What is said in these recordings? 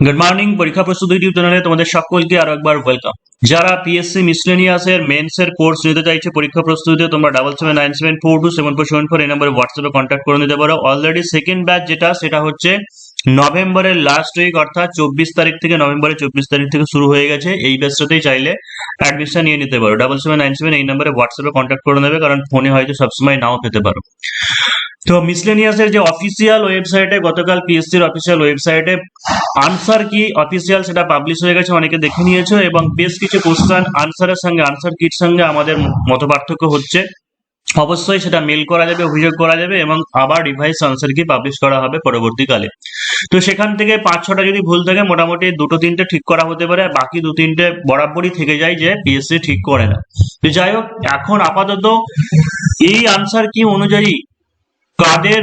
Good morning পরীক্ষা প্রস্তুতি YouTube চ্যানেলে। তোমাদের সকলকে আরও একবার ওয়েলকাম যারা পিএসসি মিসলেনিয়াস এর এর কোর্স নিতে চাইছে, পরীক্ষা প্রস্তুতিতে তোমরা double seven nine seven four two seven four seven four এই নম্বরে হোয়াটসঅ্যাপে কন্ট্যাক্ট করে নিতে পারো। অলরেডি সেকেন্ড ব্যাচ যেটা, সেটা হচ্ছে নভেম্বরের লাস্ট উইক অর্থাৎ চব্বিশ তারিখ থেকে নভেম্বরের চব্বিশ তারিখ থেকে শুরু হয়ে গেছে। এই ব্যাচটাতেই চাইলে অ্যাডমিশন নিয়ে নিতে পারো। ডাবল সেভেন নাইন সেভেন এই নম্বরে হোয়াটসঅ্যাপে কন্ট্যাক্ট করে নেবে, কারণ ফোনে হয়তো সবসময় নাও পেতে পারো। তো মিসলেনিয়াসের যে অফিসিয়াল ওয়েবসাইটে গতকাল পিএসসির অফিসিয়াল ওয়েবসাইটে আনসার কি অফিসিয়াল সেটা পাবলিশ হয়ে গেছে, অনেকে দেখে নিয়েছো এবং বেশ কিছু কোশ্চেন আনসারের সঙ্গে আনসার কিট সঙ্গে আমাদের মত পার্থক্য হচ্ছে। অবশ্যই সেটা মেল করা যাবে, অভিযোগ করা যাবে এবং আবার রিভাইস আনসার কি পাবলিশ করা হবে পরবর্তীকালে। তো সেখান থেকে পাঁচ, ছটা যদি ভুল থাকে, মোটামুটি দুটো, তিনটে ঠিক করা হতে পারে বাকি দু, তিনটে বরাবরই থেকে যায় যে পিএসসি ঠিক করে না। তো যাই হোক, এখন আপাতত এই আনসার কি অনুযায়ী কাদের,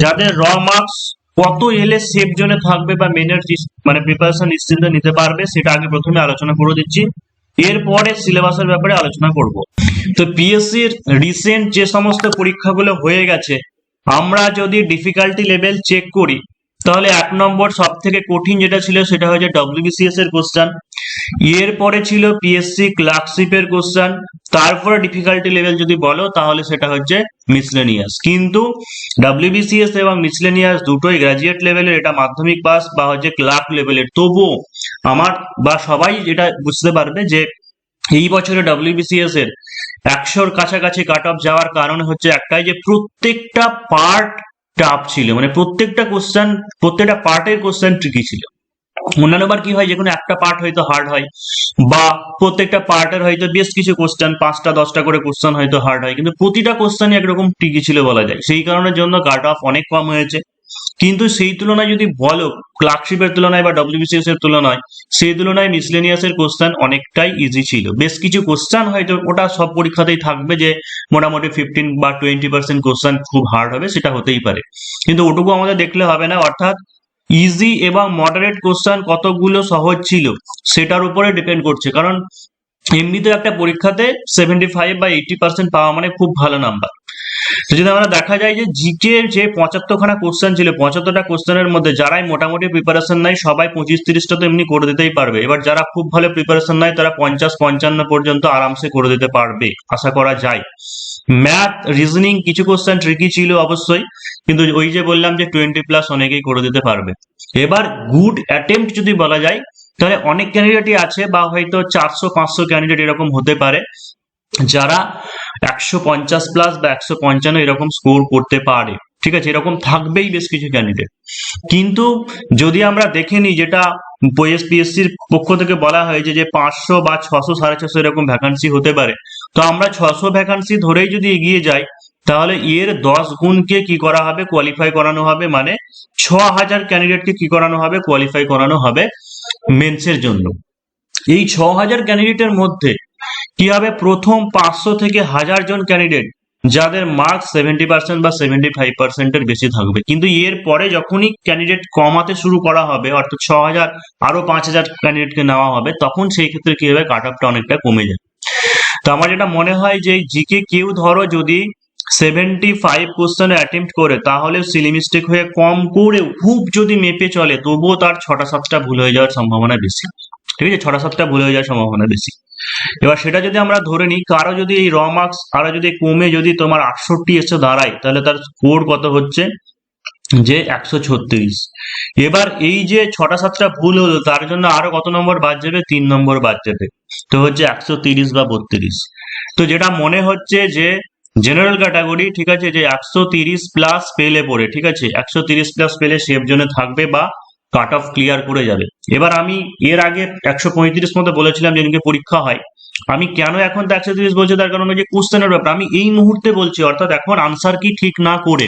যাদের র মার্কস কত এলে সেফ জোনে থাকবে বা মেনের মানে প্রিপারেশন নিশ্চিন্ত নিতে পারবে, সেটা আগে প্রথমে আলোচনা করে দিচ্ছি। এরপরে সিলেবাসের ব্যাপারে আলোচনা করব। তো পিএসসির রিসেন্ট যে সমস্ত পরীক্ষাগুলো হয়ে গেছে, আমরা যদি ডিফিকাল্টি লেভেল চেক করি তাহলে এক নম্বর সব থেকে কঠিন যেটা ছিল সেটা হচ্ছে ডব্লিউবিসিএস এর কোশ্চেন এরপরে ছিল পিএসসি ক্লার্কশিপের কোশ্চেন তারপরে ডিফিকাল্টি লেভেল যদি বলো, তাহলে সেটা হচ্ছে মিসলেনিয়াস কিন্তু ডাব্লিউবিসিএস এবং মিসলেনিয়াস দুটোই গ্রাজুয়েট লেভেলের এটা মাধ্যমিক পাস বা হচ্ছে ক্লার্ক লেভেলের তবুও আমার বা সবাই যেটা বুঝতে পারবে যে এই বছরে ডাব্লিউবিসিএস এর একশোর কাছাকাছি কাট অফ যাওয়ার কারণ হচ্ছে একটাই যে প্রত্যেকটা পার্ট টাফ ছিল। মানে প্রত্যেকটা কোশ্চেন প্রত্যেকটা পার্টের কোশ্চেন ট্রিকি ছিল। অন্যান্য বার কি হয়, যে কোনো একটা পার্ট হয়তো হার্ড হয়, বা প্রত্যেকটা পার্টের হয়তো বেশ কিছু কোশ্চেন পাঁচটা, দশটা করে কোশ্চেন হয়তো হার্ড হয়, কিন্তু প্রতিটা কোশ্চেন একরকম টিকি ছিল বলা যায়। সেই কারণের জন্য কাট অফ অনেক কম হয়েছে। কিন্তু সেই তুলনায় যদি বলো ক্লার্কশিপের তুলনায় বা ডব্লিউবিসিএস এর তুলনায়, সেই তুলনায় মিসলেনিয়াস এর কোশ্চেন অনেকটাই ইজি ছিল। বেশ কিছু কোশ্চেন হয়তো ওটা সব পরীক্ষাতেই থাকবে যে, মোটামুটি ফিফটিন বা টোয়েন্টি পার্সেন্ট কোশ্চেন খুব হার্ড হবে, সেটা হতেই পারে। কিন্তু ওটুকু আমাদের দেখলে হবে না, অর্থাৎ ইজি এবং মডারেট কোশ্চেন কতগুলো সহজ ছিল, সেটার উপরে ডিপেন্ড করছে। কারণ এমনিতে একটা পরীক্ষাতে সেভেন্টি ফাইভ বা এইটি পার্সেন্ট পাওয়া মানে খুব ভালো নাম্বার তো যদি আমরা দেখা যায় যে জিকে যে পঁচাত্তরখানা কোশ্চেন ছিল, পঁচাত্তরটা কোশ্চেনের মধ্যে যারাই মোটামুটি প্রিপারেশন নেয়, সবাই পঁচিশ তিরিশটা তো এমনি করে দিতেই পারবে। এবার যারা খুব ভালো প্রিপারেশন নেয়, তারা পঞ্চাশ, পঞ্চান্ন পর্যন্ত আরামসে করে দিতে পারবে, আশা করা যায়। ম্যাথ রিজনিং কিছু কোশ্চেন ট্রিকি ছিল অবশ্যই, কিন্তু ওই যে বললাম যে টোয়েন্টি প্লাস অনেকেই করে দিতে পারবে। এবার গুড অ্যাটেম্পট যদি বলা যায়, তাহলে অনেক ক্যান্ডিডেটই আছে বা হয়তো চারশো, পাঁচশো ক্যান্ডিডেট এরকম হতে পারে, যারা একশো পঞ্চাশ প্লাস বা একশো পঞ্চান্ন এরকম স্কোর করতে পারে। ঠিক আছে? এরকম থাকবেই বেশ কিছু ক্যান্ডিডেট কিন্তু যদি আমরা দেখে নিই যেটা পিএসসির পক্ষ থেকে বলা হয়েছে যে পাঁচশো বা ছশো, সাড়ে ছশো এরকম ভ্যাকান্সি হতে পারে, তো আমরা ছশো ভ্যাকান্সি ধরেই যদি এগিয়ে যাই, তাহলে এর দশ গুণকে কি করা হবে? কোয়ালিফাই করানো হবে মানে ছ হাজার ক্যান্ডিডেটকে কি করানো হবে? কোয়ালিফাই করানো হবে মেন্সের জন্য। এই ছ হাজার ক্যান্ডিডেটের মধ্যে হবে প্রথম পাঁচশো থেকে হাজার জন ক্যান্ডিডেট যাদের মার্কস সেভেন্টি পার্সেন্ট বা সেভেন্টি ফাইভ পার্সেন্টের বেশি থাকবে। কিন্তু এর পরে যখনই ক্যান্ডিডেট কমাতে শুরু করা হবে, অর্থাৎ ছ হাজার আরও পাঁচ হাজার ক্যান্ডিডেটকে নেওয়া হবে, তখন সেই ক্ষেত্রে কি হবে? কাট অফটা অনেকটা কমে যাবে। তো আমার যেটা মনে হয় যে জিকে কেউ ধরো যদি সেভেন্টি ফাইভ কোশ্চেনে অ্যাটেম্প্ট করে, তাহলে সিলি মিস্টেক হয়ে কম করে খুব যদি মেপে চলে, তবুও তার ছটা সাতটা ভুল হয়ে যাওয়ার সম্ভাবনা বেশি। ঠিক আছে? ছটা সাতটা ভুল হয়ে যাওয়ার সম্ভাবনা বেশি। এবার সেটা যদি আমরা ধরে নিই কারও যদি এই র মার্কস আরও যদি কমে যদি তোমার আটষট্টি এসে দাঁড়ায়, তাহলে তার স্কোর কত হচ্ছে? যে একশো ছত্রিশ। এবার এই যে ছটা সাতটা ভুল হলো, তার জন্য আরও কত নম্বর বাদ যাবে? তিন নম্বর বাদ যাবে। তো হচ্ছে একশো তিরিশ বা বত্রিশ। তো যেটা মনে হচ্ছে যে জেনারেল ক্যাটাগরি ঠিক আছে? যে একশো তিরিশ প্লাস পেলে পড়ে, ঠিক আছে? একশো তিরিশ প্লাস পেলে সেফ জোনে থাকবে বা কাট অফ ক্লিয়ার করে যাবে। এবার আমি এর আগে একশো পঁয়ত্রিশ মতো বলেছিলাম যেদিনকে পরীক্ষা হয়। আমি কেন এখন তো একশো তিরিশ বলছি? তার কারণ যে কোশ্চেনের ব্যাপার। আমি এই মুহূর্তে বলছি, অর্থাৎ এখন আনসার কি ঠিক না করে,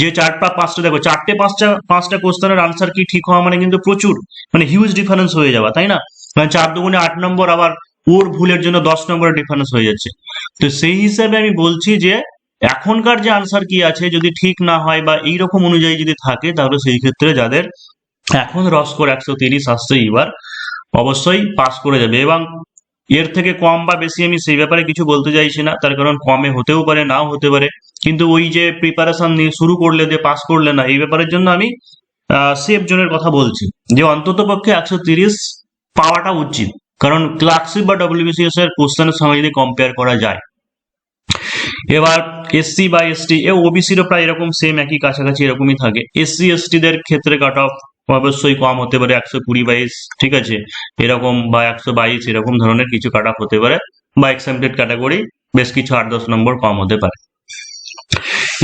যে চারটা পাঁচটা, দেখো, চারটে পাঁচটা পাঁচটা কোশ্চেনের আনসার কি ঠিক হওয়া মানে কিন্তু প্রচুর মানে হিউজ ডিফারেন্স হয়ে যাওয়া, তাই না? কারণ চার দুগুণে আট নম্বর আবার ওর ভুলের জন্য দশ নম্বরের ডিফারেন্স হয়ে যাচ্ছে। তো সেই হিসাবে আমি বলছি যে, এখনকার যে আনসার কি আছে, যদি ঠিক না হয় বা এইরকম অনুযায়ী যদি থাকে, তাহলে সেই ক্ষেত্রে যাদের এখন রস করে একশো তিরিশ আসছে এবার অবশ্যই পাস করে যাবে এবং এর থেকে কম বা বেশি আমি সেই ব্যাপারে কিছু বলতে চাইছি না, তার কারণ কমে হতেও পারে, নাও হতে পারে। কিন্তু ওই যে প্রিপারেশন নিয়ে শুরু করলে, যে পাস করলে না, এই ব্যাপারের জন্য আমি সেফ জোনের কথা বলছি। যে অন্তত পক্ষে একশো তিরিশ পাওয়াটা উচিত, কারণ ক্লার্কশিপ বা ডব্লিউবিসিএস এর কোশ্চেনের সঙ্গে যদি কম্পেয়ার করা যায়। এবার এসসি বা এসটি এ ওবিসিরও প্রায় এরকম সেম একই কাছাকাছি এরকমই থাকে। এসসি এসটিদের ক্ষেত্রে কাট অফ অবশ্যই কম হতে পারে, একশো কুড়ি বাইশ ঠিক আছে? এরকম বা একশো বাইশ, এরকম ধরনের কিছু কাট হতে পারে বা এক্সামটেড ক্যাটাগরি বেশ কিছু আট দশ নম্বর কম হতে পারে।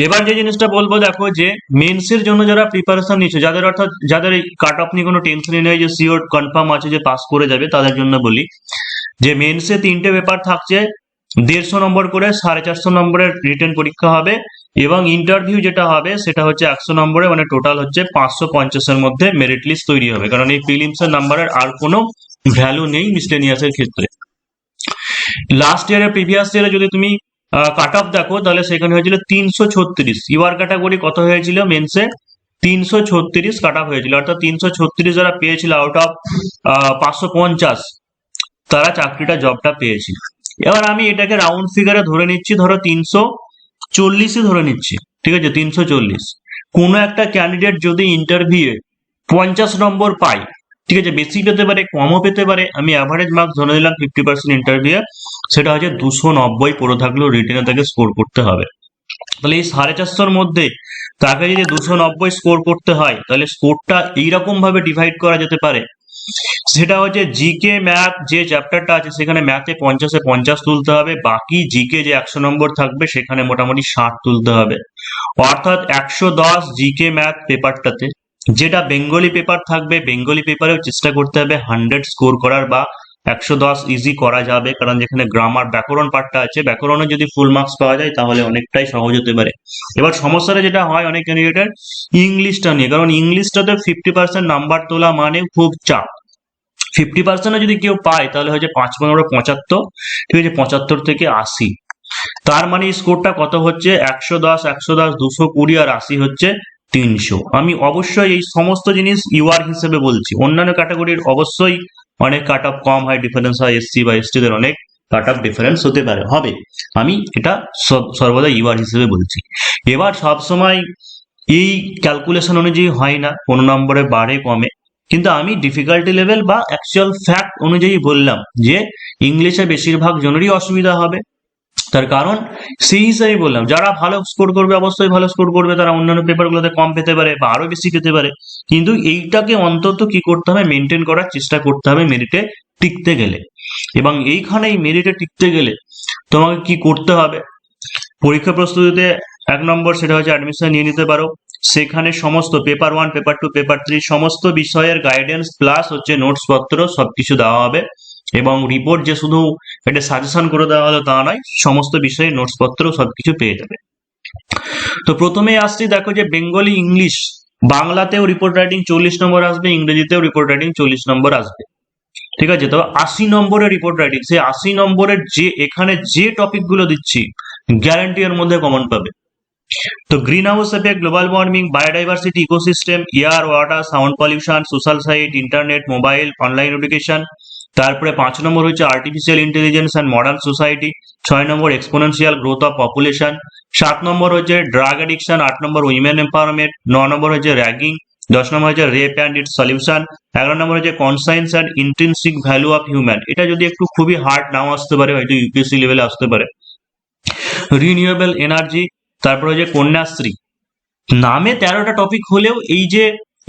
এবার যে জিনিসটা বলব, দেখো যে মেন্সের জন্য যারা প্রিপারেশন নিচ্ছে, যাদের অর্থাৎ যাদের এই কাট অফ নিয়ে কোনো টেনশনই নেই, যে সিওর কনফার্ম আছে যে পাস করে যাবে, তাদের জন্য বলি যে মেন্সে তিনটে পেপার থাকছে। দেড়শো নম্বর করে সাড়ে চারশো নম্বরের রিটার্ন পরীক্ষা হবে এবং ইন্টারভিউ যেটা হবে সেটা হচ্ছে একশো নম্বরে মানে টোটাল হচ্ছে পাঁচশো পঞ্চাশের মধ্যে মেরিট লিস্ট তৈরি হবে। কারণ এই প্রিলিমসের নাম্বারের আর কোনো ভ্যালু নেই মিসলেনিয়াসের ক্ষেত্রে। লাস্ট ইয়ারের প্রিভিয়াস ইয়ারে যদি তুমি কাট অফ দেখো, তাহলে সেখানে হয়েছিল তিনশো ছত্রিশ। ইউআর ক্যাটাগরি কত হয়েছিল মেন্সে তিনশো ছত্রিশ কাট অফ হয়েছিল। অর্থাৎ তিনশো ছত্রিশ যারা পেয়েছিল আউট অফ পাঁচশো পঞ্চাশ, তারা চাকরিটা জবটা পেয়েছিল। এবার আমি এটাকে রাউন্ড ফিগারে ধরে নিচ্ছি, ধরো তিনশো চল্লিশই ধরে নিচ্ছি, ঠিক আছে? তিনশো চল্লিশ। কোনো একটা ক্যান্ডিডেট যদি ইন্টারভিউ পঞ্চাশ নম্বর পাই ঠিক আছে? বেশি পেতে পারে, কমও পেতে পারে, আমি অ্যাভারেজ মার্কস ধরে নিলাম ফিফটি পার্সেন্ট ইন্টারভিউ সেটা হচ্ছে দুশো নব্বই পড়ে থাকলেও রিটেনে তাকে স্কোর করতে হবে। তাহলে এই সাড়ে চারশোর মধ্যে তাকে যদি দুশো নব্বই স্কোর করতে হয়, তাহলে স্কোরটা এইরকম ভাবে ডিভাইড করা যেতে পারে সেটা হচ্ছে জিকে ম্যাথ যে চ্যাপ্টারটা আছে, সেখানে ম্যাথে পঞ্চাশে পঞ্চাশ তুলতে হবে, বাকি জিকে যে একশো নম্বর থাকবে, সেখানে মোটামুটি ষাট তুলতে হবে। অর্থাৎ একশো দশ জিকে ম্যাথ পেপারটাতে যেটা বেঙ্গলি পেপার থাকবে বেঙ্গলি পেপারেও চেষ্টা করতে হবে হান্ড্রেড স্কোর করার বা একশো দশ ইজি করা যাবে, কারণ যেখানে গ্রামার ব্যাকরণ পার্টটা আছে, ব্যাকরণে যদি ফুল মার্কস পাওয়া যায়, তাহলে অনেকটাই সহজ হতে পারে। এবার সমস্যাটা যেটা হয়, অনেক ক্যান্ডিডেটের ইংলিশটা নিয়ে, কারণ ইংলিশটাতে ফিফটি পার্সেন্ট নাম্বার তোলা মানে খুব চাপ। ফিফটি পার্সেন্টও যদি কেউ পায়, তাহলে হচ্ছে পাঁচ, পনেরো, পঁচাত্তর, ঠিক আছে, পঁচাত্তর থেকে আশি। তার মানে স্কোরটা কত হচ্ছে? একশো দশ একশো দশ, দুশো কুড়ি আর আশি হচ্ছে তিনশো। আমি অবশ্যই এই সমস্ত জিনিস ইউআর হিসেবে বলছি। অন্যান্য ক্যাটাগরির অবশ্যই অনেক কাট অফ কম হয় ডিফারেন্স হয় এসসি বা এসটিদের অনেক কাট অফ ডিফারেন্স হতে পারে। হবে। আমি এটা সর্বদা ইউআর হিসেবে বলছি। এবার সবসময় এই ক্যালকুলেশন অনুযায়ী হয় না, কোনো নম্বরে বাড়ে, কমে। কিন্তু আমি ডিফিকাল্টি লেভেল বা অ্যাকচুয়াল ফ্যাক্ট অনুযায়ী বললাম যে ইংলিশে বেশিরভাগ জনেরই অসুবিধা হবে। তার কারণ সেই হিসাবে বললাম। যারা ভালো স্কোর করবে, অবশ্যই ভালো স্কোর করবে। তারা অন্যান্য পেপারগুলোতে কম পেতে পারে বা আরও বেশি পেতে পারে। কিন্তু এইটাকে অন্তত কি করতে হবে? মেনটেন করার চেষ্টা করতে হবে মেরিটে টিকতে গেলে। এবং এইখানে এই মেরিটে টিকতে গেলে তোমাকে কি করতে হবে? পরীক্ষা প্রস্তুতিতে এক নম্বর সেটা হচ্ছে অ্যাডমিশন নিয়ে নিতে পারো। সেখানে সমস্ত paper one paper two paper three সমস্ত বিষয়ের গাইডেন্স প্লাস হচ্ছে নোটস পত্র সবকিছু দেওয়া হবে। এবং রিপোর্ট যে শুধু এটা সাজেশন করে দেওয়া হলো তা নয়, সমস্ত বিষয়ে নোটসপত্র সবকিছু পেয়ে যাবে। তো প্রথমে আসছি, দেখো যে বেঙ্গলি ইংলিশ বাংলাতেও রিপোর্ট রাইটিং চল্লিশ নম্বর আসবে, ইংরেজিতেও রিপোর্ট রাইটিং চল্লিশ নম্বর আসবে। ঠিক আছে? তবে আশি নম্বরের রিপোর্ট রাইটিং সেই আশি নম্বরের যে, এখানে যে টপিকগুলো দিচ্ছি গ্যারান্টি এর মধ্যে কমন পাবে। তো greenhouse effect global warming biodiversity ecosystem air water sound pollution social site internet mobile online education তারপরে পাঁচ নম্বর হচ্ছে artificial intelligence and modern society ছয় নম্বর এক্সপোনেন্সিয়াল গ্রোথ অফ পপুলেশন সাত নম্বর হচ্ছে ড্রাগ অ্যাডিকশন আট নম্বর উইমেন এম্পাওয়ারমেন্ট ন নম্বর হচ্ছে র্যাগিং দশ নম্বর হচ্ছে রেপ অ্যান্ড ইট সলিউশন এগারো নম্বর হচ্ছে conscience and intrinsic value of human এটা যদি একটু খুবই হার্ড নাও আসতে পারে, হয়তো ইউপিএসসি লেভেলে আসতে পারে। রিনিউয়েবল এনার্জি তারপর হচ্ছে কন্যাশ্রী নামে তেরোটা টপিক হলেও এই যে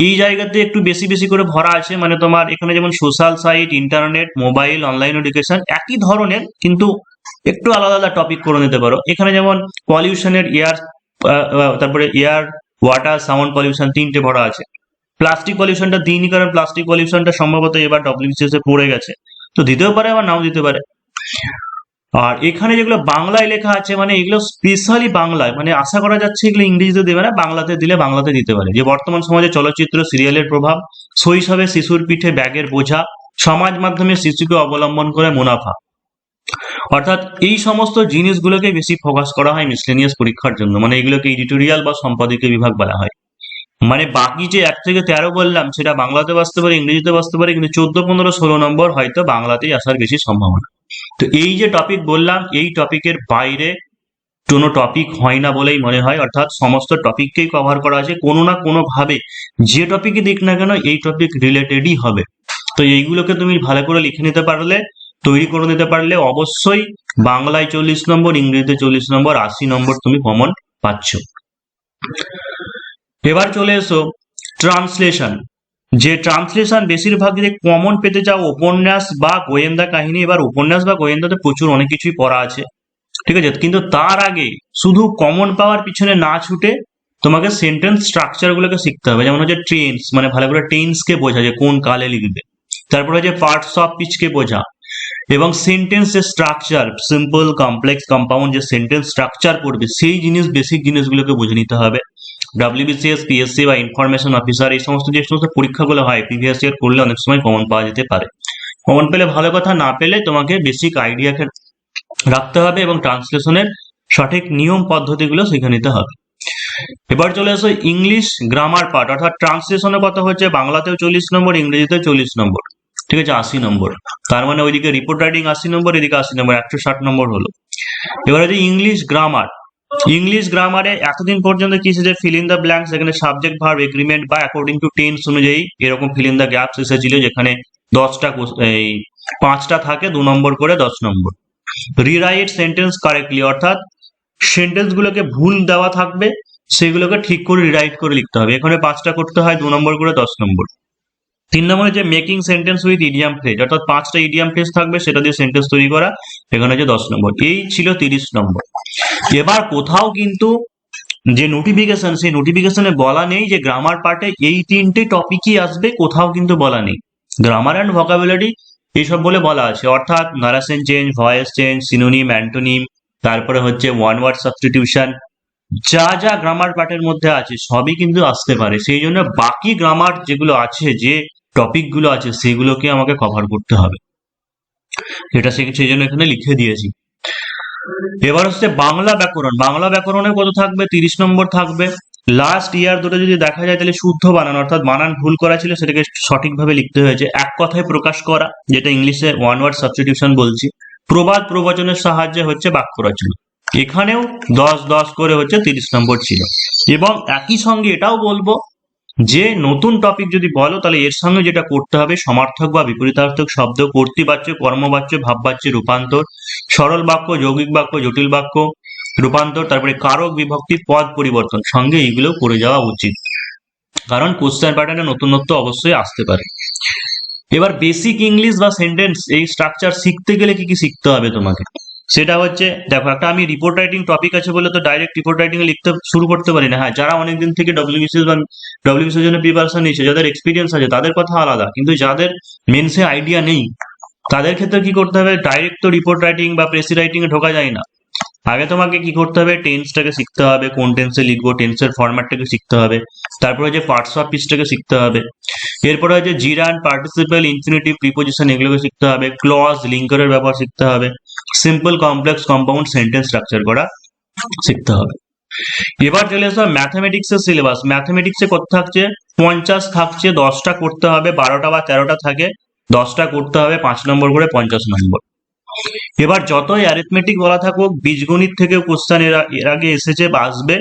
এই জায়গাতে একটু বেশি বেশি করে ভরা আছে মানে তোমার এখানে যেমন social site internet mobile online education একই ধরনের, কিন্তু একটু আলাদা আলাদা টপিক করে নিতে পারো। এখানে যেমন পলিউশনের এয়ার তারপরে এয়ার ওয়াটার সাউন্ড পলিউশন তিনটে ভরা আছে। প্লাস্টিক পলিউশনটা দিইনি, কারণ প্লাস্টিক পলিউশনটা সম্ভবত এবার ডব্লিউবিসিএস এ পড়ে গেছে। তো দিতেও পারে আবার নাও দিতে পারে। আর এখানে যেগুলো বাংলায় লেখা আছে মানে এগুলো স্পেশালি বাংলায় মানে আশা করা যাচ্ছে এগুলো ইংরেজিতে দেবে না, বাংলাতে দিলে বাংলাতে দিতে পারে। যে বর্তমান সমাজে চলচ্চিত্র, সিরিয়ালের প্রভাব, শৈশবে শিশুর পিঠে ব্যাগের বোঝা, সমাজ মাধ্যমে শিশুকে অবলম্বন করে মুনাফা। অর্থাৎ এই সমস্ত জিনিসগুলোকে বেশি ফোকাস করা হয় মিসলেনিয়াস পরীক্ষার জন্য মানে এগুলোকে এডিটোরিয়াল বা সম্পাদকীয় বিভাগ বলা হয়। মানে বাকি যে এক থেকে তেরো বললাম, সেটা বাংলাতে বাঁচতে পারে, ইংরেজিতে বাঁচতে পারে, কিন্তু চোদ্দ, পনেরো, ষোলো নম্বর হয়তো বাংলাতেই আসার বেশি সম্ভাবনা। তো এই যে টপিক বললাম, এই টপিকের বাইরে কোনো টপিক হয় না বলেই মনে হয়। অর্থাৎ সমস্ত টপিককেই কভার করা আছে, কোনো না কোনো ভাবে যে টপিকই দিক না কেন এই টপিক রিলেটেডই হবে। তো এইগুলোকে তুমি ভালো করে লিখে নিতে পারলে, তৈরি করে নিতে পারলে অবশ্যই বাংলায় চল্লিশ নম্বর, ইংরেজিতে চল্লিশ নম্বর, আশি নম্বর তুমি কমন পাচ্ছ। এবার চলে এসো ট্রান্সলেশন যে ট্রান্সলেশন বেশিরভাগ যে কমন পেতে চাও উপন্যাস বা গোয়েন্দা কাহিনী, এবার উপন্যাস বা গোয়েন্দাতে প্রচুর অনেক কিছুই পড়া আছে, ঠিক আছে? কিন্তু তার আগে শুধু কমন পাওয়ার পিছনে না ছুটে তোমাকে সেন্টেন্স স্ট্রাকচার গুলোকে শিখতে হবে, যেমন হচ্ছে টেন্স মানে ভালো করে টেন্সকে বোঝা যে কোন কালে লিখবে, তারপর হচ্ছে পার্টস অফ পিচকে বোঝা, এবং sentence structure simple complex compound যে সেন্টেন্স স্ট্রাকচার করবে, সেই জিনিস বেসিক জিনিসগুলোকে বুঝে নিতে হবে। ডাব্লিউবিসিএস পিএসসি বা ইনফরমেশন অফিসার এই সমস্ত যে সমস্ত পরীক্ষাগুলো হয় প্রিভিয়াস ইয়ার করলে অনেক সময় কমন পাওয়া যেতে পারে। কমন পেলে ভালো কথা, না পেলে তোমাকে বেসিক আইডিয়াকে রাখতে হবে এবং ট্রান্সলেশনের সঠিক নিয়ম পদ্ধতিগুলো শিখে নিতে হবে। এবার চলে আসো ইংলিশ গ্রামার পার্ট অর্থাৎ ট্রান্সলেশনের কথা হচ্ছে বাংলাতেও চল্লিশ নম্বর, ইংরেজিতেও চল্লিশ নম্বর, ঠিক আছে, আশি নম্বর। তার মানে ওইদিকে রিপোর্ট রাইটিং আশি নম্বর, এদিকে আশি নম্বর, একশো ষাট নম্বর হলো। এবার হচ্ছে ইংলিশ গ্রামার ইংলিশ গ্রামারে এতদিন পর্যন্ত কি এসেছে? ফিল ইন দ্য ব্ল্যাঙ্কস এখানে সাবজেক্ট ভার্ব এগ্রিমেন্ট বা অ্যাকর্ডিং টু টেন্স অনুযায়ী এরকম ফিল ইন দ্য গ্যাপস এসেছিল, যেখানে দশটা এই পাঁচটা থাকে, দু নম্বর করে দশ নম্বর। রিরাইট সেন্টেন্স কারেক্টলি অর্থাৎ সেন্টেন্স গুলোকে ভুল দেওয়া থাকবে, সেগুলোকে ঠিক করে রিরাইট করে লিখতে হবে। এখানে পাঁচটা করতে হয়, দু নম্বর করে দশ নম্বর। তিন নম্বরে যে making sentence with idiom phrase অর্থাৎ পাঁচটা ইডিয়াম ফ্রেজ থাকবে, সেটা দিয়ে সেন্টেন্স তৈরি করা এখানে হচ্ছে দশ নম্বর। এই ছিল তিরিশ নম্বর। এবার কোথাও কিন্তু যে নোটিফিকেশন সেই নোটিফিকেশনে বলা নেই যে গ্রামার পার্টে এই তিনটে টপিকই আসবে, কোথাও কিন্তু বলা নেই। গ্রামার অ্যান্ড ভোকাবুলারি এইসব বলে বলা আছে। অর্থাৎ narration change voice change synonym antonym তারপরে হচ্ছে ওয়ান ওয়ার্ড সাবস্টিটিউশন যা যা গ্রামার পার্টের মধ্যে আছে সবই কিন্তু আসতে পারে। সেই জন্য বাকি গ্রামার যেগুলো আছে, যে টপিকগুলো আছে, সেগুলোকে আমাকে কভার করতে হবে। এটা সেই জন্য এখানে লিখে দিয়েছি। এবার হচ্ছে বাংলা ব্যাকরণ। বাংলা ব্যাকরণে কত থাকবে? তিরিশ নম্বর থাকবে। লাস্ট ইয়ার দুটো যদি দেখা যায়, তাহলে শুদ্ধ বানান, অর্থাৎ বানান ভুল করা ছিল, সেটাকে সঠিকভাবে লিখতে হয়েছে। এক কথায় প্রকাশ করা, যেটা ইংলিশে ওয়ান ওয়ার্ড সাবস্টিটিউশন বলছি। প্রবাদ প্রবচনের সাহায্যে হচ্ছে বাক্য রচনা। এখানেও দশ দশ করে হচ্ছে তিরিশ নম্বর ছিল। এবং একই সঙ্গে এটাও বলব যে, নতুন টপিক যদি বলো, তাহলে এর সঙ্গে যেটা করতে হবে, সমার্থক বা বিপরীতার্থক শব্দ, কর্তৃবাচ্য, কর্মবাচ্য, ভাববাচ্য, রূপান্তর, সরল বাক্য, যৌগিক বাক্য, জটিল বাক্য, রূপান্তর, তারপরে কারক বিভক্তি, পদ পরিবর্তন, সঙ্গে এইগুলো করে যাওয়া উচিত। কারণ কোশ্চেন প্যাটার্নে নতুনত্ব অবশ্যই আসতে পারে। এবার বেসিক ইংলিশ বা সেন্টেন্স এই স্ট্রাকচার শিখতে গেলে কি কি শিখতে হবে তোমাকে? সেটা হচ্ছে, দেখো, একটা আমি রিপোর্ট রাইটিং টপিক আছে বলে তো ডাইরেক্ট রিপোর্ট রাইটিং এ লিখতে শুরু করতে পারি না। হ্যাঁ যারা অনেকদিন থেকে ডব্লিউবিসিএস বা ডব্লিউবিসিএস জন্য প্রিপারেশন নিচ্ছে যাদের এক্সপিরিয়েন্স আছে, তাদের কথা আলাদা। কিন্তু যাদের মেন্সে আইডিয়া নেই, তাদের ক্ষেত্রে কি করতে হবে? ডাইরেক্ট তো রিপোর্ট রাইটিং বা প্রেসি রাইটিং এ ঢোকা যায় না। আগে তোমাকে কি করতে হবে? টেন্সটাকে শিখতে হবে, কোন টেন্সে লিখব টেন্সের ফরম্যাটটাকে শিখতে হবে। তারপরে যে পার্টস অফ পিচটাকে শিখতে হবে। এরপরে হচ্ছে জিরান পার্টিসিপাল ইনফিনিটিভ প্রিপোজিশন এগুলোকে শিখতে হবে। ক্লজ লিঙ্কারের ব্যবহার শিখতে হবে। Simple complex compound sentence structure করা শিখতে হবে। এবার চলে আসবে ম্যাথামেটিক্স এর সিলেবাস ম্যাথামেটিক্সে কত থাকছে? পঞ্চাশ থাকছে, দশটা করতে হবে, বারোটা বা তেরোটা থাকে, দশটা করতে হবে, পাঁচ নম্বর করে পঞ্চাশ নম্বর। এবার যতই অ্যারিথমেটিক বলা থাকুক, বীজগণিত থেকেও কোশ্চেন এর এর আগে এসেছে বা আসবে।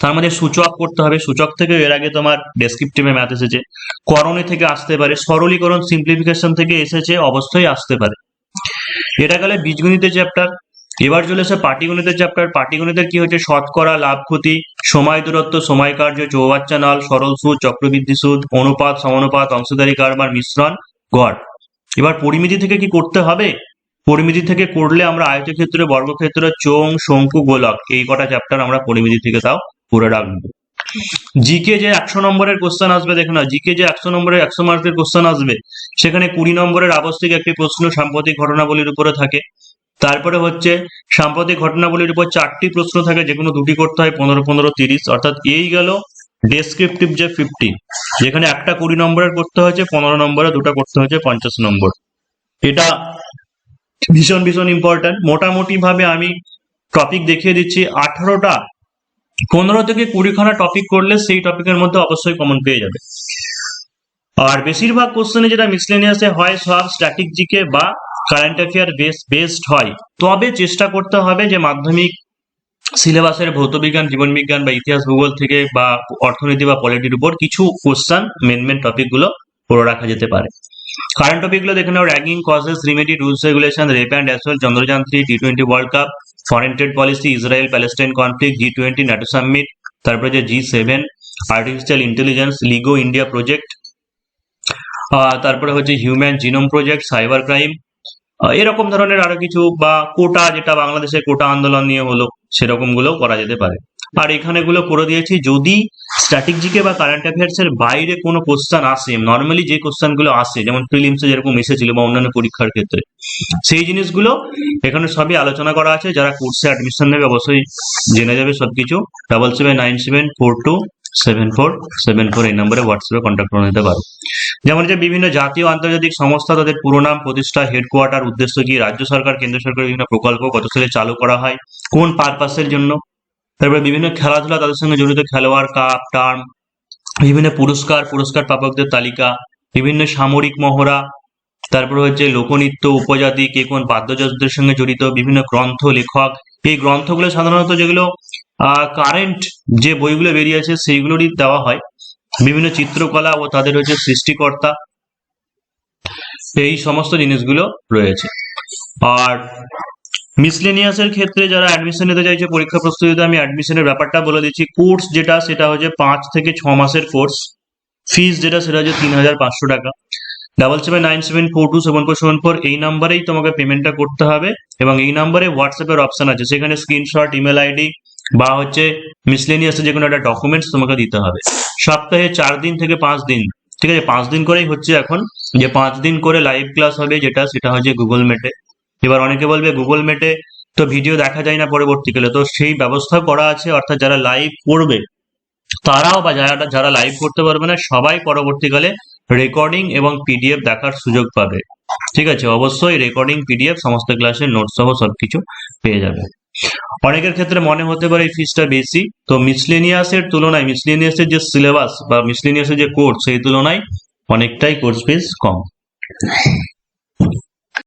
তার মধ্যে সূচক করতে হবে। সূচক থেকে এর আগে তোমার ডেসক্রিপটিভে ম্যাথ এসেছে। করণী থেকে আসতে পারে, সরলীকরণ সিম্পলিফিকেশন থেকে এসেছে অবশ্যই আসতে পারে। এটা গেলে বীজগণিতের চ্যাপ্টার এবার চলে এসে পাটিগণিতের চ্যাপ্টার পাটিগণিতের কি হচ্ছে শতকরা লাভ ক্ষতি, সময় দূরত্ব, সময় কার্য চৌবাচ্চা নাল, সরল সুদ, চক্রবৃদ্ধি সুদ, অনুপাত, সমানুপাত অংশধারী কারবার মিশ্রণ, গড়। এবার পরিমিতি থেকে কি করতে হবে? পরিমিতি থেকে করলে আমরা আয়তক্ষেত্র, বর্গক্ষেত্র চোং শঙ্কু, গোলক, এই কটা চ্যাপ্টার আমরা পরিমিতি থেকে তাও করে রাখব। জিকে যে একশো নম্বরের কোশ্চেন আসবে, দেখো না জিকে যে একশো নম্বরের, একশো মার্কের কোশ্চেন আসবে, সেখানে কুড়ি নম্বরের আবশ্যিক একটি প্রশ্ন সাম্প্রতিক ঘটনাবলীর উপরে থাকে। তারপরে হচ্ছে, সাম্প্রতিক ঘটনাবলীর উপর চারটি প্রশ্ন থাকে যেগুলো দুটি করতে হয়, পনেরো পনেরো, তিরিশ। অর্থাৎ এই গেল ডেসক্রিপটিভ যে ফিফটি যেখানে একটা কুড়ি নম্বরের করতে হয়েছে, পনেরো নম্বরে দুটো করতে হয়েছে, পঞ্চাশ নম্বর। এটা ভীষণ ভীষণ ইম্পর্ট্যান্ট মোটামুটি ভাবে আমি টপিক দেখিয়ে দিচ্ছি। আঠারোটা পনেরো থেকে কুড়িখানা টপিক করলে সেই টপিকের মধ্যে অবশ্যই কমন পেয়ে যাবে। আর বেশিরভাগ কোশ্চেনে যেটা মিসলেনিয়াসে হয়, সব স্ট্যাটিক জিকে বা কারেন্ট অ্যাফেয়ার বেস বেসড হয়। তবে চেষ্টা করতে হবে যে মাধ্যমিক সিলেবাসের ভৌতবিজ্ঞান, জীবনবিজ্ঞান বা ইতিহাস, ভূগোল থেকে বা অর্থনীতি বা পলিটির উপর কিছু কোশ্চান মেন মেন টপিকগুলো পড়ে রাখা যেতে পারে। কারেন্ট টপিকগুলো দেখে নাও ranking causes remedy rules regulation rape and as well Chandrayaan three T twenty world cup foreign trade policy Israel Palestine conflict G twenty NATO summit তারপরে যে G seven artificial intelligence LIGO India project তারপরে হচ্ছে human genome project cyber crime এরকম ধরনের আরও কিছু বা কোটা, যেটা বাংলাদেশের কোটা আন্দোলন নিয়ে হলো সেরকমগুলো করা যেতে পারে। আর এখানে গুলো করে দিয়েছি। যদি স্ট্যাটিক জিকে বা কারেন্ট অ্যাফেয়ার্স এর বাইরে কোনো কোশ্চেন আসে নর্মালি যে কোশ্চেনগুলো আসে, যেমন প্রিলিমসে যেরকম এসেছিল বা অন্যান্য পরীক্ষার ক্ষেত্রে, সেই জিনিসগুলো এখানে সবই আলোচনা করা আছে। যারা কোর্সে অ্যাডমিশন নেবে অবশ্যই জেনে যাবে সবকিছু। Double seven nine seven four two seven four seven four এই নম্বরে হোয়াটসঅ্যাপে কন্ট্যাক্ট করে নিতে পারো। যেমন যে বিভিন্ন জাতীয় আন্তর্জাতিক সংস্থা তাদের পুরো নাম, প্রতিষ্ঠা হেডকোয়ার্টার উদ্দেশ্য কি, রাজ্য সরকার, কেন্দ্র সরকারের বিভিন্ন প্রকল্প কত সালে চালু করা হয়, কোন পারপাসের জন্য তারপরে বিভিন্ন খেলাধুলা তাদের সঙ্গে জড়িত, খেলোয়াড় কাপ, টার্ম, বিভিন্ন পুরস্কার পুরস্কার প্রাপকদের তালিকা, বিভিন্ন সামরিক মহড়া, তারপরে হচ্ছে লোকনৃত্য, উপজাতি, কে কোন বাদ্যযন্ত্রের সঙ্গে জড়িত, বিভিন্ন গ্রন্থ, লেখক। এই গ্রন্থগুলো সাধারণত যেগুলো কারেন্ট যে বইগুলো বেরিয়েছে সেইগুলোরই দেওয়া হয়। বিভিন্ন চিত্রকলা ও তাদের হচ্ছে সৃষ্টিকর্তা। এই সমস্ত জিনিসগুলো রয়েছে। আর মিসলেনিয়াসের ক্ষেত্রে যারা অ্যাডমিশন নিতে চাইছে, পরীক্ষা প্রস্তুতিতে আমি অ্যাডমিশনের ব্যাপারটা বলে দিচ্ছি। কোর্স যেটা, সেটা হচ্ছে পাঁচ থেকে ছ মাসের কোর্স ফিস যেটা, সেটা হচ্ছে তিন হাজার পাঁচশো টাকা। Double seven nine seven four two seven four seven four এই নাম্বারেই তোমাকে পেমেন্টটা করতে হবে এবং এই নাম্বারে হোয়াটসঅ্যাপের অপশন আছে। সেখানে স্ক্রিনশট ইমেল আইডি বা হচ্ছে মিসলেনিয়াসের যে কোনো একটা ডকুমেন্টস তোমাকে দিতে হবে। সপ্তাহে চার দিন থেকে পাঁচ দিন। ঠিক আছে? পাঁচ দিন করেই হচ্ছে এখন। যে পাঁচ দিন করে লাইভ ক্লাস হবে যেটা, সেটা হচ্ছে গুগল মেটে এবার অনেকে বলবে গুগল মেটে তো ভিডিও দেখা যায় না পরবর্তীকালে। তো সেই ব্যবস্থা করা আছে, অর্থাৎ যারা লাইভ করবে, তারাও বা যারা যারা লাইভ করতে পারবে না, সবাই পরবর্তীকালে রেকর্ডিং এবং পিডিএফ দেখার সুযোগ পাবে। ঠিক আছে? অবশ্যই রেকর্ডিং পিডিএফ সমস্ত ক্লাসের নোট সহ সবকিছু পেয়ে যাবে। অনেকের ক্ষেত্রে মনে হতে পারে এই ফিসটা বেশি। তো মিসলেনিয়াসের তুলনায় মিসলেনিয়াসের যে সিলেবাস বা মিসলেনিয়াসের যে কোর্স সেই তুলনায় অনেকটাই কোর্স ফিস কম।